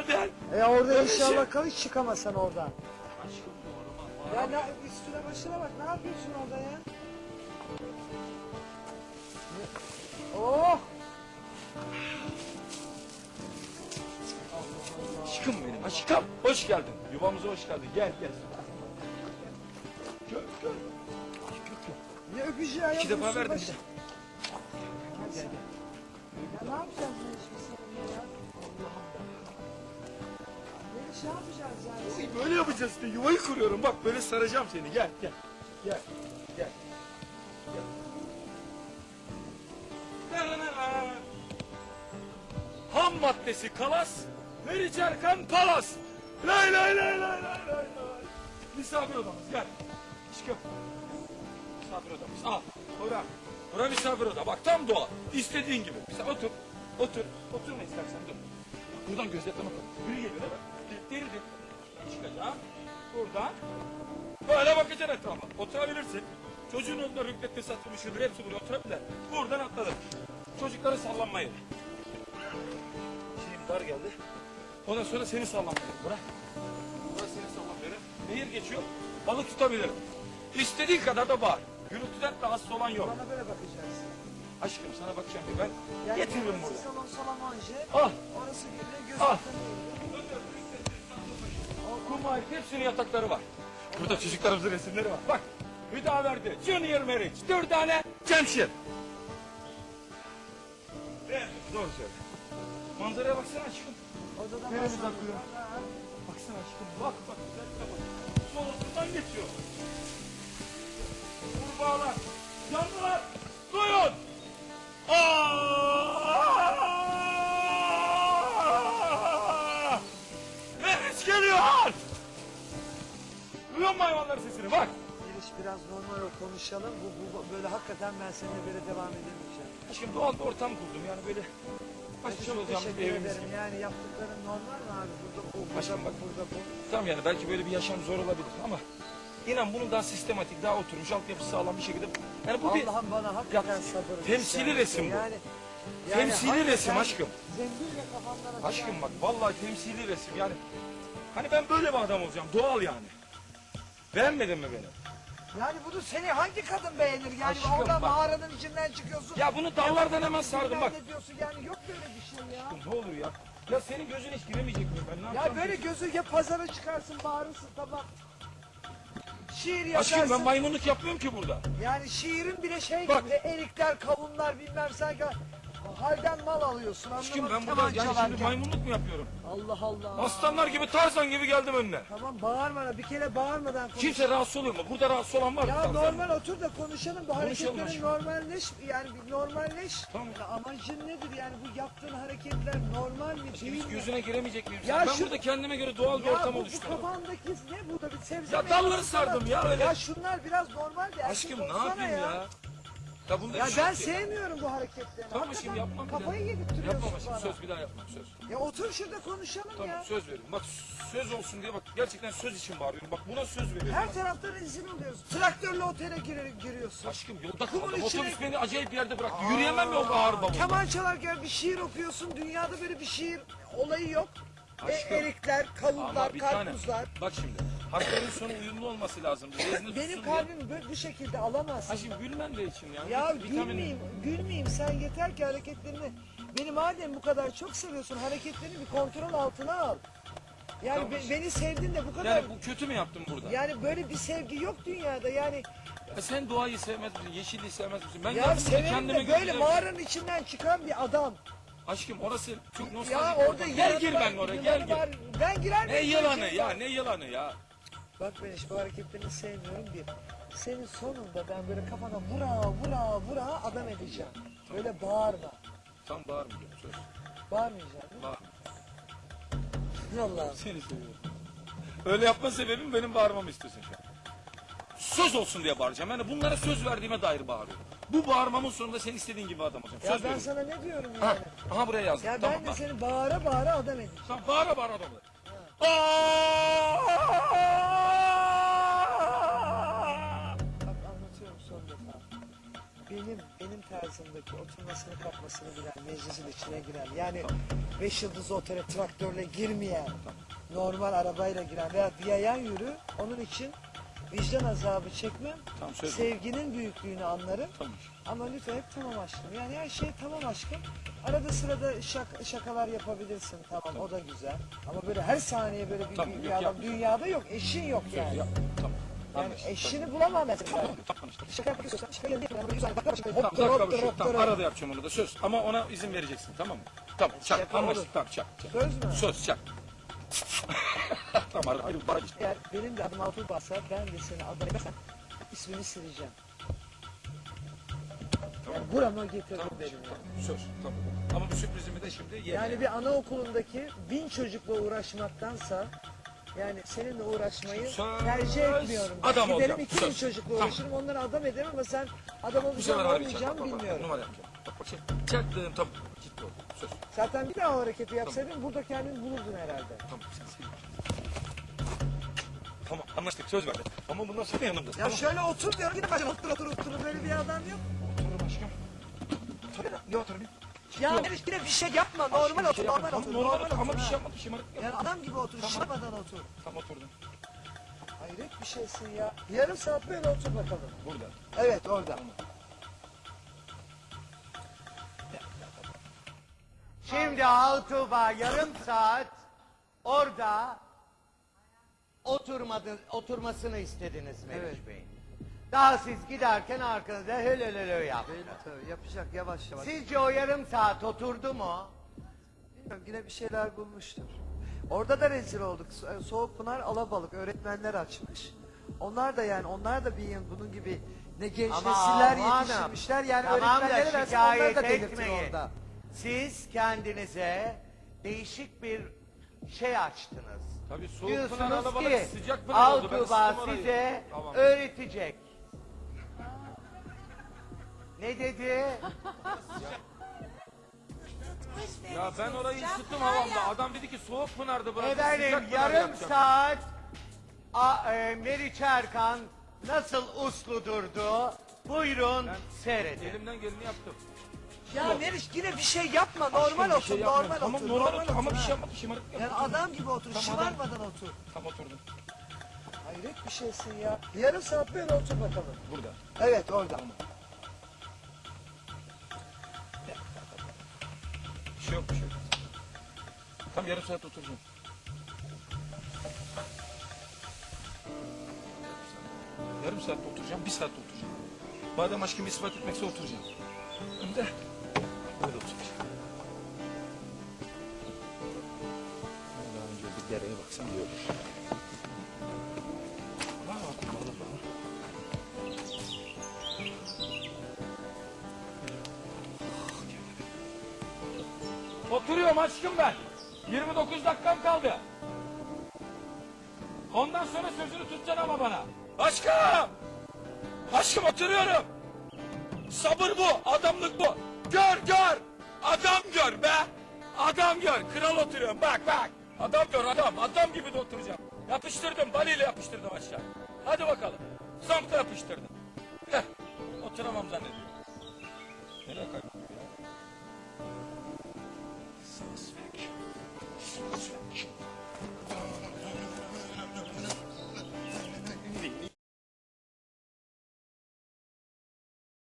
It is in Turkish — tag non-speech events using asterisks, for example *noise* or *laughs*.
geldin. E orada inşallah kal hiç çıkamazsan oradan. Aşkım Ya ne, üstüne başına bak ne yapıyorsun orada ya? Oh! Aşkım benim aşkım. Hoş geldin. Yuvamıza hoş geldin. Gel gel. Gel gel. Ay, gel, gel. Ne öpücüğü ayağım İki defa verdim başı- de. Gel gel. Ya ne yapacağız işi seninle ya? Şey yapacağız yani? Böyle yapacağız işte. Yuvayı kuruyorum. Bak böyle saracağım seni. Gel gel. Gel. Gel. Ham maddesi kalas. Meriç Erkan Palas. Lay lay lay lay lay lay. Misafir odamız gel. Aşkım. Misafir odamız. Al. Bura. Bura misafir oda. Bak tam doğal. İstediğin gibi. Sen otur. Otur. Oturma istersen dur. Buradan gözetleme bak. Yürü geliyor değil mi? Diri diri. Çıkacağım. Buradan. Böyle bakacaksın etrafa. Oturabilirsin. Çocuğun önünde rüknette satılmış şudur. Hepsi buraya oturabilir. Buradan atladım. Çocukları sallanmayın. Şeyim dar geldi. Ondan sonra seni sallamıyorum. Bırak. Burası seni sallamıyorum. Nehir geçiyor. Balık tutabilirim. İstediğin kadar da bağır. Gürültüden rahatsız olan yok. Bana böyle bakacaksın. Aşkım sana bakacağım diye ben Yani getiririm burada. Salon salamanje. Al. Orası gibi Al. gözükten Kum hariç hepsinin yatakları var. Burada çocuklarımızın resimleri var. Bak. Bir daha verdi. Junior Marriage. Dört tane Cemşir. Evet, doğru söyle. Manzaraya baksana aşkım. Odada Neremiz masa- akıyor? Baksana aşkım. Bak bak. Güzellikle bak. Solundan geçiyor. Kurbağalar. Sesini? Bak. Giriş biraz normal konuşalım. Bu, bu böyle hakikaten ben seninle böyle devam edemeyeceğim. Aşkım doğal bir ortam kurdum yani böyle baş Ben başa çok olacağım bir evimiz ederim. gibi. Yani yaptıkların normal mi abi? Burada bu, burada Başım bu, bak. burada bu. Tamam yani belki böyle bir yaşam zor olabilir ama inan bunun daha sistematik, daha oturmuş, altyapısı sağlam bir şekilde. Yani bu bir Allah'ım bana hakikaten Ya, sabır. temsili versin. resim bu. Yani, Temsili hakikaten resim aşkım. Zembille kafanlara Aşkım bak vallahi temsili resim yani. Hani ben böyle bir adam olacağım doğal yani. Beğenmedin mi beni? Yani bunu seni hangi kadın beğenir? Yani Aşkım oradan bak. mağaranın içinden çıkıyorsun. Ya bunu dallardan hemen sardım bak. Ne diyorsun yani yok böyle bir şey ya. Ne olur ya. Ya senin gözün hiç giremeyecek mi? Ben ne Ya böyle gözü ya pazara çıkarsın bağırırsın tamam. Şiir yazarsın. Aşkım ben maymunluk yapmıyorum ki burada. Yani şiirin bile şey Bak. gibi erikler, kavunlar bilmem sanki halden mal alıyorsun Aşkım mı? ben burada yani şimdi çalarken. maymunluk mu yapıyorum? Allah Allah. Aslanlar gibi Tarzan gibi geldim önüne. Tamam bağırma bir kere bağırmadan konuş. Kimse rahatsız oluyor mu? Burada rahatsız olan var mı? Ya Tarzan? normal otur da konuşalım bu Konuşalım hareketlerin aşkım. normalleş yani bir normalleş. Tamam. Ya amacın nedir yani bu yaptığın hareketler normal mi değil Hiç mi? gözüne giremeyecek miyim? Ya ben şu- burada kendime göre doğal bir Ya ortam bu, bu oluşturdum. kafandaki ne burada bir sebze Ya meyve dalları falan. sardım ya öyle. Ya şunlar biraz normal bir Aşkım ne olsana yapayım ya? Ya, bunda Ya bir şey ben yok ki. sevmiyorum bu hareketlerini. Tamam Hakikaten aşkım yapmam bir Kafayı daha. yedirtiyorsun Yapmam aşkım bana. söz bir daha yapmam söz. Ya otur şurada konuşalım Tamam ya. söz veriyorum. Bak söz olsun diye bak gerçekten söz için bağırıyorum. Bak buna söz veriyorum. Her tarafta rezil oluyoruz. Traktörle otele gir- giriyorsun. Aşkım yolda Kumun kaldım. içine- Otobüs beni acayip bir yerde bıraktı. Yürüyemem yolda ağır bavul. Keman çalarken bir şiir okuyorsun. Dünyada böyle bir şiir olayı yok. E, Aşkım. erikler, kavunlar, Ama bir tane. karpuzlar. Bak şimdi. Harflerin sonu uyumlu olması lazım. Benim tutsun diye. kalbim böyle bu şekilde alamazsın. Aşkım gülmen de için yani. Ya gülmeyeyim, gülmeyeyim. Sen yeter ki hareketlerini... Beni madem bu kadar çok seviyorsun, hareketlerini bir kontrol altına al. Yani Tamam. be- beni sevdin de bu kadar... Yani bu kötü mü yaptım burada? Yani böyle bir sevgi yok dünyada. Yani Ya sen doğayı sevmez misin? Yeşilliği sevmez misin? Ben ya geldim burada severim kendime de böyle mağaranın içinden çıkan bir adam. Aşkım orası çok nostaljik. Ya orada. Gel gir var, ben oraya gel gir. var. Ben girer Ne miyim? yılanı ya ne yılanı ya. Bak ben bu hareketlerini sevmiyorum bir. Senin sonunda ben böyle kafana vura vura vura adam edeceğim. Böyle bağırma. Tam bağırmayacağım söz. Bağırmayacağım. değil mi? Bağırma. Allah'ım. Seni seviyorum. Öyle yapma sebebim benim bağırmamı istiyorsun şu an. Söz olsun diye bağıracağım. Yani bunlara söz verdiğime dair bağırıyorum. Bu bağırmamın sonunda sen istediğin gibi adam olacağım. Ya Söz ben veriyorum. sana ne diyorum Ha, yani? aha buraya yazdım. Ya tamam, ben de bak. seni bağıra bağıra adam edeceğim. Tamam bağıra bağıra adamı. Bak anlatıyorum tarzımdaki oturmasını kalkmasını bilen meclisin içine giren yani beş yıldız otele traktörle girmeyen normal arabayla giren veya yayan yürü onun için vicdan azabı çekmem Tamam, söyle. sevginin büyüklüğünü anlarım Tamam. ama lütfen hep tamam aşkım yani her şey tamam aşkım arada sırada şak- şakalar yapabilirsin tamam, o da güzel ama böyle her saniye böyle bir, Tamam, bir, yok, bir adam yapma. dünyada yok eşin yok yani. Ya, tamam. Yani Anlaştık. eşini bulamam mesela. Tamam, anlaştık. Şaka yapıyorsun. Şaka yapıyorsun. Güzel bak bak. Tamam, Hop dakika hop şey. hop Tamam, arada yapacağım onu da söz. Ama ona izin vereceksin tamam mı? Tamam, çak. Şaka Anlaştık, olur. tamam, çak. çak. Söz mü? Söz, çak. *laughs* tamam, arada ayrı bana işte. Eğer benim de adım Altuğ Bassa ben de seni aday edersem ismini sileceğim. Yani burama getirdim Tamam, benim tamam, söz, tamam. Ama bu sürprizimi de şimdi yerine. Yani bir anaokulundaki bin çocukla uğraşmaktansa yani seninle uğraşmayı Söz. tercih etmiyorum. Adam Giderim olacağım, iki bin söz. çocukla Tamam. uğraşırım onları adam ederim ama sen adam bu sefer olacağım harbi çak. olmayacağım bilmiyorum. Numara yapacağım. Bak bak şey. Çaktım, tamam. Ciddi ol. Söz. Zaten bir daha o hareketi yapsaydın burada kendini bulurdun herhalde. Tamam. Tamam, anlaştık. Söz verdim. Ama bundan sonra yanımda. Ya tamam. şöyle otur diyorum yine başına otur otur otur böyle bir adam yok. Otururum aşkım. Otururum. Ya otururum. Ya Meriç yine bir şey yapma normal Bir otur şey normal otur. Normal otur ama bir şey yapmadım. Şımarık yok. Yani adam gibi otur Tamam. şımarmadan otur. Tam oturdum. Hayret bir şeysin ya. Yarım saat böyle otur bakalım. Burada. Evet orada. Şimdi Altuğba yarım saat orada oturmadı, oturmasını istediniz Meriç Evet. Bey. Daha siz giderken arkanızda hölölölö yaptı. Tabii yapacak yavaş yavaş. Sizce o yarım saat oturdu mu? Bilmiyorum, yine bir şeyler bulmuştur. Orada da rezil olduk. So- Soğuk Pınar Alabalık öğretmenler açmış. Onlar da yani onlar da bir yıl bunun gibi ne genç Ama nesiller Hanım, yetiştirmişler. Yani tamam da öğretmenlere versin onlar şikayet da delirtir etmeyin. orada. Siz kendinize değişik bir şey açtınız. Tabii soğuk pınar Diyorsunuz alabalık ki sıcak pınar oldu. Ben orayı. size Tamam. öğretecek. Ne dedi? Ya ben orayı ısıttım havamda. Adam dedi ki soğuk pınardı burası. Efendim sıcak pınar yarım yapacağım. saat A, e, Meriç Erkan nasıl uslu durdu? Buyurun seyredin. Elimden geleni yaptım. Ya Meriç yine bir şey yapma normal Bir otur şey normal yapmadım. otur. Tamam normal otur ama bir şey yapmadım. Şımarık yok. Yani adam gibi otur Tamam, şımarmadan otur. Tam oturdum. Hayret bir şeysin ya. Yarım saat böyle otur bakalım. Burada. Evet orada. Şey yok bir şey yok. Tam yarım saat oturacağım. Yarım saat oturacağım, bir saat oturacağım. Madem aşkımı ispat etmekse oturacağım. Hem de böyle oturacağım. Daha önce bir dereye baksam iyi olur. Oturuyorum aşkım ben. 29 dakikam kaldı. Ondan sonra sözünü tutacaksın ama bana. Aşkım! Aşkım oturuyorum. Sabır bu, adamlık bu. Gör gör. Adam gör be. Adam gör. Kral oturuyorum. Bak bak. Adam gör adam. Adam gibi de oturacağım. Yapıştırdım. Baliyle yapıştırdım aşağı. Hadi bakalım. Zonkla yapıştırdım. Heh. Oturamam zannediyorum. Nereye kayboldu ya? satisfaction. Satisfaction.